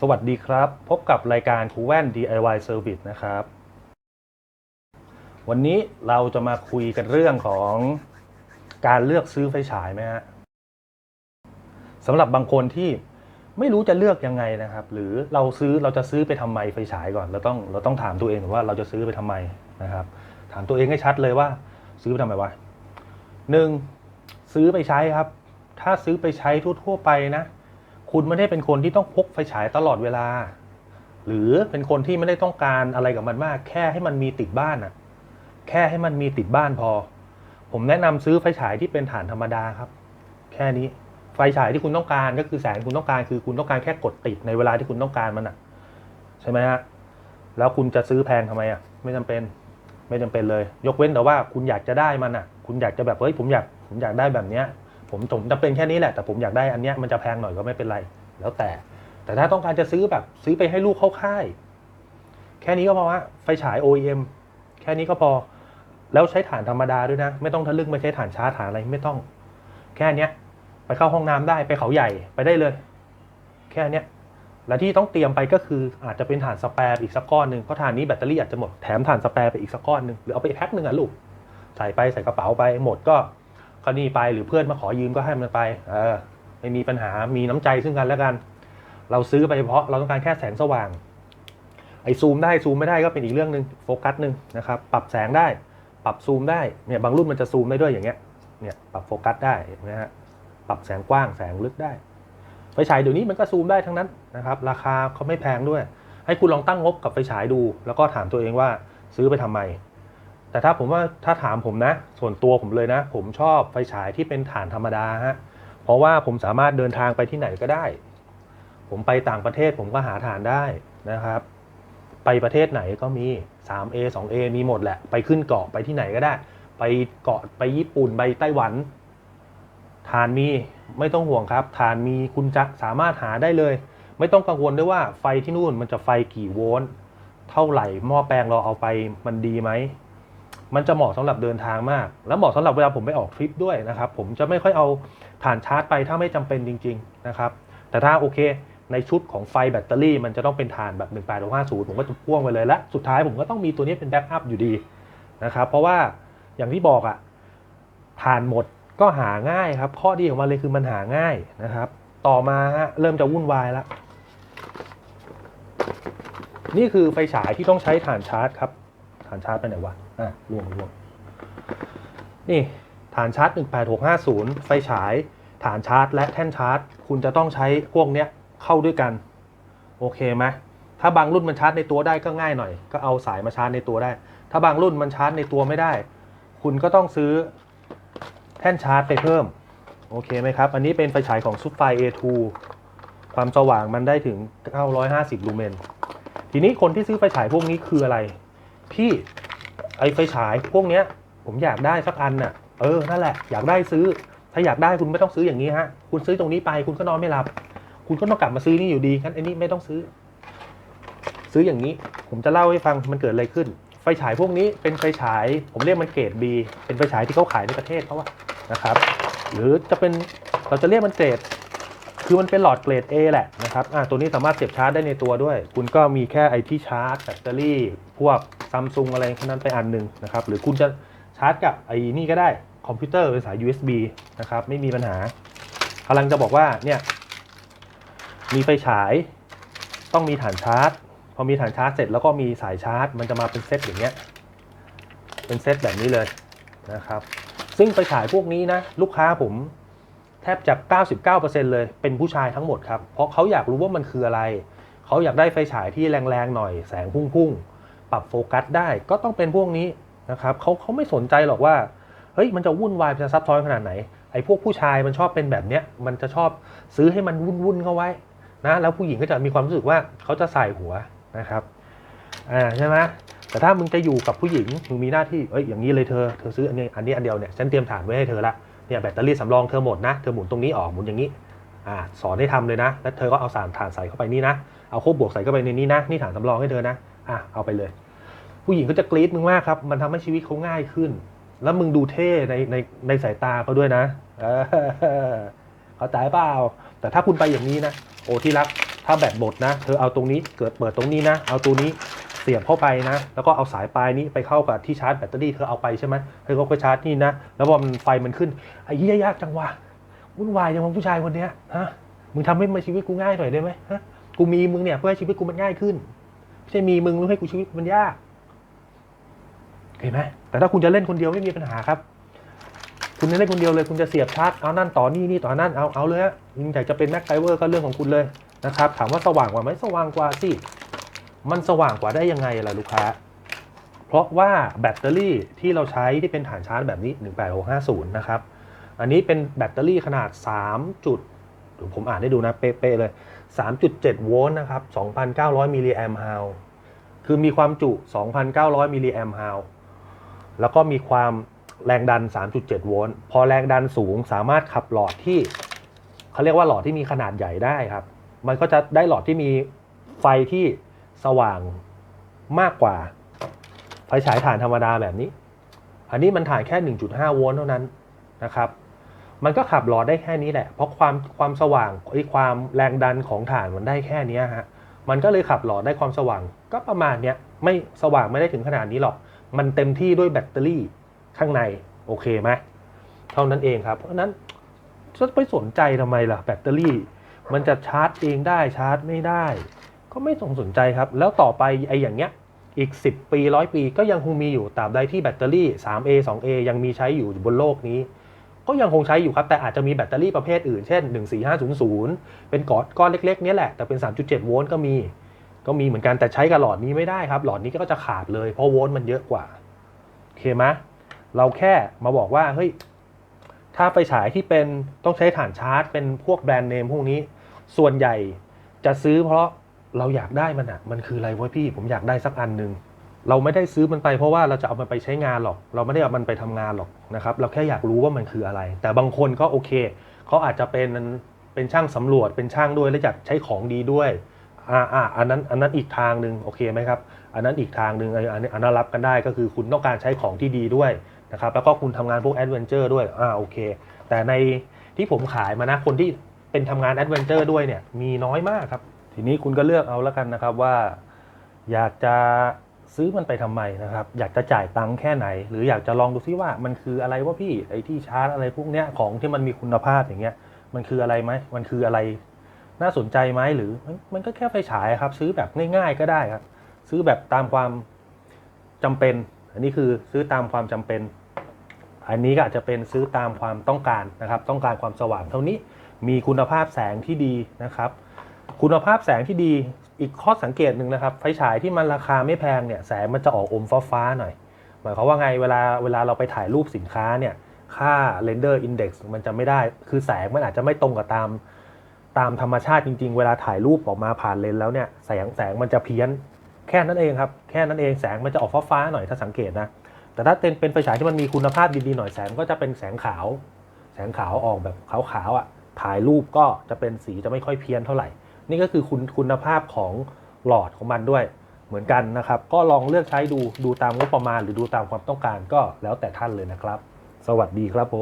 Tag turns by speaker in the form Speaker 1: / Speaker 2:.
Speaker 1: สวัสดีครับ พบกับรายการครูแว่น DIY Service นะครับ วันนี้เราจะมาคุยกันเรื่องของการเลือกซื้อไฟฉายไหมฮะสำหรับบางคนที่ไม่รู้จะเลือกยังไงนะครับ หรือเราซื้อเราจะซื้อไปทำไมไฟฉายก่อน เราต้องเราต้องถามตัวเองก่อว่าเราจะซื้อไปทำไมนะครับ ถามตัวเองให้ชัดเลยว่า ซื้อไปทำไมวะหนึ่งซื้อไปใช้ครับ ถ้าซื้อไปใช้ทั่วๆไปนะ คุณไม่ได้เป็นคนที่ต้องพกไฟฉายตลอดเวลา หรือเป็นคนที่ไม่ได้ต้องการอะไรกับมันมาก แค่ให้มันมีติดบ้านอะแค่ให้มันมีติดบ้านพอ ผมแนะนำซื้อไฟฉายที่เป็นฐานธรรมดาครับ แค่นี้ไฟฉายที่คุณต้องการก็คือแสงคุณต้องการคือคุณต้องการแค่กดติดในเวลาที่คุณต้องการมันอะใช่ไหมฮะแล้วคุณจะซื้อแพงทำไมอะไม่จำเป็นไม่จำเป็นเลย ยกเว้นแต่ว่าคุณอยากจะได้มันอะคุณอยากจะแบบเฮ้ยผมอยากผมอยากได้แบบเนี้ย ผมผมจำเป็นแค่นี้แหละแต่ผมอยากได้อันเนี้ยมันจะแพงหน่อยก็ไม่เป็นไร แล้วแต่ แต่ถ้าต้องการจะซื้อแบบซื้อไปให้ลูกเข้าค่าย แค่นี้ก็พอฮะไฟฉาย OEM แค่นี้ก็พอ แล้วใช้ฐานธรรมดาด้วยนะ ไม่ต้องทะลึ่งไม่ใช้ฐานชาร์จฐานอะไรไม่ต้อง แค่เนี้ย ไปเข้าห้องน้ำได้ไปเขาใหญ่ไปได้เลย แค่เนี้ยและที่ต้องเตรียมไปก็คืออาจจะเป็นฐานสแปร์อีกสักก้อนหนึ่งเพราะฐานนี้แบตเตอรี่อาจจะหมดแถมฐานสแปร์ไปอีกสักก้อนหนึ่งหรือเอาไปแพ็คหนึ่งอะลูกใส่ไปใส่กระเป๋าไปหมดก็ ก็นี่ไปหรือเพื่อนมาขอยืมก็ให้มันไป เออ ไม่มีปัญหามีน้ำใจซึ่งกันและกัน เราซื้อไปเพราะเราต้องการแค่แสงสว่าง ไอซูมได้ซูมไม่ได้ก็เป็นอีกเรื่องหนึ่งโฟกัสหนึ่งนะครับ ปรับแสงได้ ปรับซูมได้ เนี่ยบางรุ่นมันจะซูมได้ด้วยอย่างเงี้ย เนี่ยปรับโฟกัสได้นะฮะ ปรับแสงกว้างแสงลึกได้ ไฟฉายเดี๋ยวนี้มันก็ซูมได้ทั้งนั้นนะครับ ราคาเขาไม่แพงด้วย ให้คุณลองตั้งงบกับไฟฉายดู แล้วก็ถามตัวเองว่าซื้อไปทำไม แต่ถ้าผมว่าถ้าถามผมนะ ส่วนตัวผมเลยนะ ผมชอบไฟฉายที่เป็นฐานธรรมดาฮะเพราะว่าผมสามารถเดินทางไปที่ไหนก็ได้ ผมไปต่างประเทศผมก็หาฐานได้นะครับ ไปประเทศไหนก็มี 3A 2A มีหมดแหละ ไปขึ้นเกาะไปที่ไหนก็ได้ ไปเกาะไปญี่ปุ่นไปไต้หวันฐานมีไม่ต้องห่วงครับฐานมีคุณจะสามารถหาได้เลย ไม่ต้องกังวลด้วยว่าไฟที่นู่นมันจะไฟกี่โวลต์เท่าไหร่หม้อแปลงเราเอาไปมันดีไหม มันจะเหมาะสำหรับเดินทางมาก แล้วเหมาะสำหรับเวลาผมไปออกทริปด้วยนะครับ ผมจะไม่ค่อยเอาฐานชาร์จไปถ้าไม่จำเป็นจริง ๆนะครับ แต่ถ้าโอเค ในชุดของไฟแบตเตอรี่ มันจะต้องเป็นฐานแบบ 1 8 5 0 ผมก็จะพ่วงไปเลยและสุดท้ายผมก็ต้องมีตัวนี้เป็นแบ็กอัพอยู่ดีนะครับเพราะว่าอย่างที่บอกอะฐานหมดก็หาง่ายครับ ข้อดีของมันเลยคือมันหาง่ายนะครับ ต่อมาฮะเริ่มจะวุ่นวายแล้วนี่คือไฟฉายที่ต้องใช้ฐานชาร์จครับ ฐานชาร์จไปไหนวะอะรวมรวมนี่ฐานชาร์จ 18650 ไฟฉาย ฐานชาร์จ และแท่นชาร์จ คุณจะต้องใช้พวกเนี้ยเข้าด้วยกัน โอเคไหมถ้าบางรุ่นมันชาร์จในตัวได้ก็ง่ายหน่อย ก็เอาสายมาชาร์จในตัวได้ ถ้าบางรุ่นมันชาร์จในตัวไม่ได้ คุณก็ต้องซื้อแท่นชาร์จไปเพิ่ม โอเคไหมครับ อันนี้เป็นไฟฉายของซุปไฟ A2 ความสว่างมันได้ถึง 950 ลูเมน ทีนี้คนที่ซื้อไฟฉายพวกนี้คืออะไร พี่ไอไฟฉายพวกเนี้ย ผมอยากได้สักอันน่ะ เออนั่นแหละอยากได้ซื้อ ถ้าอยากได้คุณไม่ต้องซื้ออย่างนี้ฮะคุณซื้อตรงนี้ไป คุณก็นอนไม่หลับ คุณก็ต้องกลับมาซื้อนี่อยู่ดีงั้นไอ้นี่ไม่ต้องซื้อ ซื้ออย่างนี้ ผมจะเล่าให้ฟังมันเกิดอะไรขึ้น ไฟฉายพวกนี้เป็นไฟฉาย ผมเรียกมันเกรด B เป็นไฟฉายที่เขาขายในประเทศเขาอะนะครับ หรือจะเป็นเราจะเรียกมันเกรดคือมันเป็นหลอดเกรด A แหละนะครับ อ่าตัวนี้สามารถเสียบชาร์จได้ในตัวด้วย คุณก็มีแค่ไอที่ชาร์จแบตเตอรี่ พวก ซัมซุงอะไรค่นั้นไปอันหนึ่งนะครับ หรือคุณจะชาร์จกับไอ้นี่ก็ได้คอมพิวเตอร์เป็นสาย USB นะครับ ไม่มีปัญหากำลังจะบอกว่าเนี่ยมีไฟฉายต้องมีฐานชาร์จ พอมีฐานชาร์จเสร็จแล้วก็มีสายชาร์จ มันจะมาเป็นเซตอย่างเงี้ยเป็นเซตแบบนี้เลยนะครับ ซึ่งไฟฉายพวกนี้นะลูกค้าผมแทบจะ99%เลยเป็นผู้ชายทั้งหมดครับ เพราะเขาอยากรู้ว่ามันคืออะไร เขาอยากได้ไฟฉายที่แรงๆหน่อยแสงพุ่งๆ ปรับโฟกัสได้ก็ต้องเป็นพวกนี้นะครับเขาเขาไม่สนใจหรอกว่าเฮ้ยมันจะวุ่นวายมันจะซับซ้อนขนาดไหนไอ้พวกผู้ชายมันชอบเป็นแบบเนี้ยมันจะชอบซื้อให้มันวุ่นๆเข้าไว้นะแล้วผู้หญิงก็จะมีความรู้สึกว่าเขาจะใส่หัวนะครับอ่าใช่ไหมแต่ถ้ามึงจะอยู่กับผู้หญิงมึงมีหน้าที่เอ้ยอย่างนี้เลยเธอเธอซื้ออันนี้อันนี้อันเดียวเนี่ยฉันเตรียมฐานไว้ให้เธอละเนี่ยแบตเตอรี่สำรองเธอหมดนะเธอหมุนตรงนี้ออกหมุนอย่างนี้อ่าสอนให้ทำเลยนะ แล้วเธอก็เอาสารฐานใส่เข้าไปนี่นะเอาโคบบวกใส่เข้าไปในนี้นะนี่ฐานสำรองให้เธอนะ อะเอาไปเลย ผู้หญิงก็จะกรี๊ดมึงมากครับ มันทำให้ชีวิตเขาง่ายขึ้น แล้วมึงดูเท่ในในในสายตาเขาด้วยนะเออเข้าใจเปล่าแต่ถ้าคุณไปอย่างนี้นะโอ้ที่รักถ้าแบตหมดนะ เธอเอาตรงนี้เกิดเปิดตรงนี้นะ เอาตัวนี้เสียบเข้าไปนะ แล้วก็เอาสายปลายนี้ไปเข้ากับที่ชาร์จแบตเตอรี่เธอเอาไปใช่ไหมเธอก็ไปชาร์จนี่นะ แล้วพอมันไฟมันขึ้นไอ้เหี้ยยากจังวะวุ่นวายจังวะผู้ชายคนเนี้ยฮะมึงทำให้มาชีวิตกูง่ายหน่อยได้ไหมฮะกูมีมึงเนี่ยเพื่อให้ชีวิตกูมันง่ายขึ้น ไม่ใช่มีมึงแล้วให้กูชีวิตมันยากเห็นไหมแต่ถ้าคุณจะเล่นคนเดียวไม่มีปัญหาครับ คุณจะเล่นคนเดียวเลย คุณจะเสียบชาร์จเอานั่นต่อนี่นี่ต่อนั่นเอาเอาเลยฮะคุณอยากจะเป็นแม็กไกเวอร์ก็เรื่องของคุณเลยนะครับ ถามว่าสว่างกว่าไหมสว่างกว่าสิมันสว่างกว่าได้ยังไงล่ะลูกค้า เพราะว่าแบตเตอรี่ที่เราใช้ที่เป็นฐานชาร์จแบบนี้ 18650 นะครับ อันนี้เป็นแบตเตอรี่ขนาด3จุด ผมอ่านให้ดูนะเป๊ะๆเลย 3.7 โวลต์นะครับ 2,900 มิลลิแอมป์ฮาวคือมีความจุ 2,900 มิลลิแอมป์ฮาวแล้วก็มีความแรงดัน 3.7 โวลต์ พอแรงดันสูงสามารถขับหลอดที่เขาเรียกว่าหลอดที่มีขนาดใหญ่ได้ครับ มันก็จะได้หลอดที่มีไฟที่สว่างมากกว่า ไฟฉายถ่านธรรมดาแบบนี้ อันนี้มันถ่านแค่ 1.5 โวลต์เท่านั้นนะครับ มันก็ขับหลอดได้แค่นี้แหละ เพราะความความสว่างไอ้ความแรงดันของถ่านมันได้แค่นี้ฮะมันก็เลยขับหลอดได้ความสว่าง ก็ประมาณเนี้ยไม่สว่างไม่ได้ถึงขนาดนี้หรอก มันเต็มที่ด้วยแบตเตอรี่ข้างในโอเคไหมเท่านั้นเองครับ เพราะนั้นจะไปสนใจทำไมล่ะแบตเตอรี่ มันจะชาร์จเองได้ชาร์จไม่ได้ ก็ไม่ต้องสนใจครับ แล้วต่อไปไอ้อย่างเงี้ยอีก 10 ปีร้อยปีก็ยังคงมีอยู่ตราบใดที่แบตเตอรี่ 3A 2A ยังมีใช้อยู่บนโลกนี้ ก็ยังคงใช้อยู่ครับ แต่อาจจะมีแบตเตอรี่ประเภทอื่น เช่น 14500 เป็นก้อนก้อนเล็กๆนี้แหละ แต่เป็น 3.7 โวลต์ก็มี ก็มีเหมือนกันแต่ใช้กับหลอดนี้ไม่ได้ครับ หลอดนี้ก็จะขาดเลยเพราะโวลต์มันเยอะกว่าโอเคไหมเราแค่มาบอกว่าเฮ้ยถ้าไฟฉายที่เป็นต้องใช้ฐานชาร์จ เป็นพวกแบรนด์เนมพวกนี้ ส่วนใหญ่จะซื้อเพราะเราอยากได้มันอะมันคืออะไรวะพี่ผมอยากได้สักอันหนึ่ง เราไม่ได้ซื้อมันไปเพราะว่าเราจะเอามันไปใช้งานหรอก เราไม่ได้เอามันไปทำงานหรอกนะครับเราแค่อยากรู้ว่ามันคืออะไร แต่บางคนก็โอเคเขาอาจจะเป็นเป็นช่างสำรวจเป็นช่างด้วยและอยากใช้ของดีด้วยอ่าอ่าอันนั้นอันนั้นอีกทางหนึ่งโอเคไหมครับอันนั้นอีกทางหนึ่งอันอันอันนั้นรับกันได้ก็คือคุณต้องการใช้ของที่ดีด้วยนะครับแล้วก็คุณทำงานพวกแอดเวนเจอร์ด้วยอ่าโอเค แต่ในที่ผมขายมานะคนที่เป็นทำงานแอดเวนเจอร์ด้วยเนี่ยมีน้อยมากครับ ทีนี้คุณก็เลือกเอาแล้วกันนะครับว่า อยากจะ ซื้อมันไปทำไมนะครับ อยากจะจ่ายตังค์แค่ไหน หรืออยากจะลองดูซิว่ามันคืออะไรวะพี่ไอ้ที่ชาร์จอะไรพวกเนี้ยของที่มันมีคุณภาพอย่างเงี้ยมันคืออะไรไหมมันคืออะไร น่าสนใจไหมหรือมันก็แค่ไฟฉายครับ ซื้อแบบง่าย ๆ ก็ได้ครับ ซื้อแบบตามความจำเป็น อันนี้คือซื้อตามความจำเป็น อันนี้ก็อาจจะเป็นซื้อตามความต้องการนะครับ ต้องการความสว่างเท่านี้มีคุณภาพแสงที่ดีนะครับ คุณภาพแสงที่ดี อีกข้อสังเกตหนึ่งนะครับไฟฉายที่มันราคาไม่แพงเนี่ยแสงมันจะออกอมฟ้าๆหน่อย หมายความว่าไงเวลาเวลาเราไปถ่ายรูปสินค้าเนี่ยค่า render index มันจะไม่ได้ คือแสงมันอาจจะไม่ตรงกับตามตามธรรมชาติจริง ๆ เวลาถ่ายรูปออกมาผ่านเลนแล้วเนี่ยแสงแสงมันจะเพี้ยนแค่นั้นเองครับแค่นั้นเองแสงมันจะออกฟ้าๆหน่อยถ้าสังเกตนะแต่ถ้าเป็นเป็นไฟฉายที่มันมีคุณภาพดีๆหน่อยแสงก็จะเป็นแสงขาว แสงขาวออกแบบขาวๆอะถ่ายรูปก็จะเป็นสีจะไม่ค่อยเพี้ยนเท่าไหร่ นี่ก็คือคุณคุณภาพของหลอดของมันด้วยเหมือนกันนะครับ ก็ลองเลือกใช้ดูดูตามงบประมาณหรือดูตามความต้องการก็แล้วแต่ท่านเลยนะครับ สวัสดีครับผม